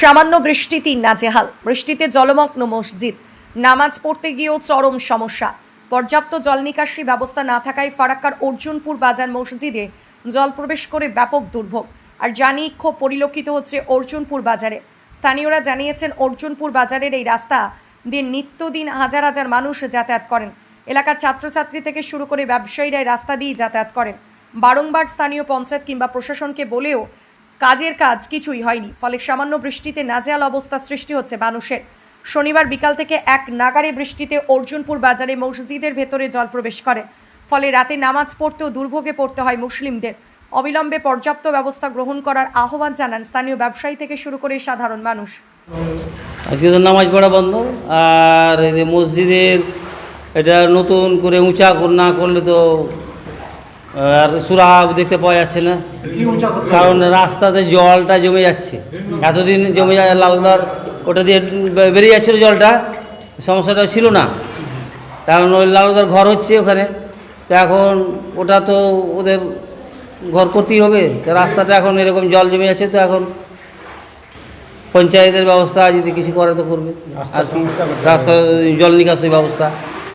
সামান্য বৃষ্টিতেই নাজেহাল। বৃষ্টিতে জলমগ্ন মসজিদ। নামাজ পড়তে গিয়েও চরম সমস্যা। পর্যাপ্ত জল নিকাশি ব্যবস্থা না থাকায় ফারাক্কার অর্জুনপুর বাজার মসজিদে জল প্রবেশ করে ব্যাপক দুর্ভোগ। আর জানি ক্ষোভ পরিলক্ষিত হচ্ছে অর্জুনপুর বাজারে। স্থানীয়রা জানিয়েছেন, অর্জুনপুর বাজারের এই রাস্তা দিয়ে নিত্যদিন হাজার হাজার মানুষ যাতায়াত করেন। এলাকার ছাত্রছাত্রী থেকে শুরু করে ব্যবসায়ীরা রাস্তা দিয়ে যাতায়াত করেন। বারংবার স্থানীয় পঞ্চায়েত কিংবা প্রশাসনকে বলেও কাজের কাজ কিছুই হয়নি, ফলে সামান্য বৃষ্টিতে নাজেহাল অবস্থা সৃষ্টি হচ্ছে মানুষের। শনিবার বিকাল থেকে এক নাগারে বৃষ্টিতে অর্জুনপুর বাজারে মসজিদের ভেতরে জল প্রবেশ করে, ফলে রাতে নামাজ পড়তেও দুর্ভোগে পড়তে হয় মুসলিমদের। অবিলম্বে পর্যাপ্ত ব্যবস্থা গ্রহণ করার আহ্বান জানান স্থানীয় ব্যবসায়ী থেকে শুরু করে সাধারণ মানুষ। আজকে তো নামাজ পড়া বন্ধ, আর মসজিদের এটা নতুন করে উঁচা না করলে তো আর সুরা দেখতে পাওয়া যাচ্ছে না। কারণ রাস্তাতে জলটা জমে যাচ্ছে। এতদিন জমে যায় লালদার ওটা দিয়ে বেরিয়ে যাচ্ছিল জলটা। সমস্যাটা ছিল না। কারণ ওই লালদার ঘর হচ্ছে ওখানে। তো এখন ওটা তো ওদের ঘর করতেই হবে। তো রাস্তাটা এখন এরকম জল জমে যাচ্ছে তো এখন পঞ্চায়েতের ব্যবস্থা যদি কিছু করে তো করবে। আর রাস্তা জল নিকাশের ব্যবস্থা।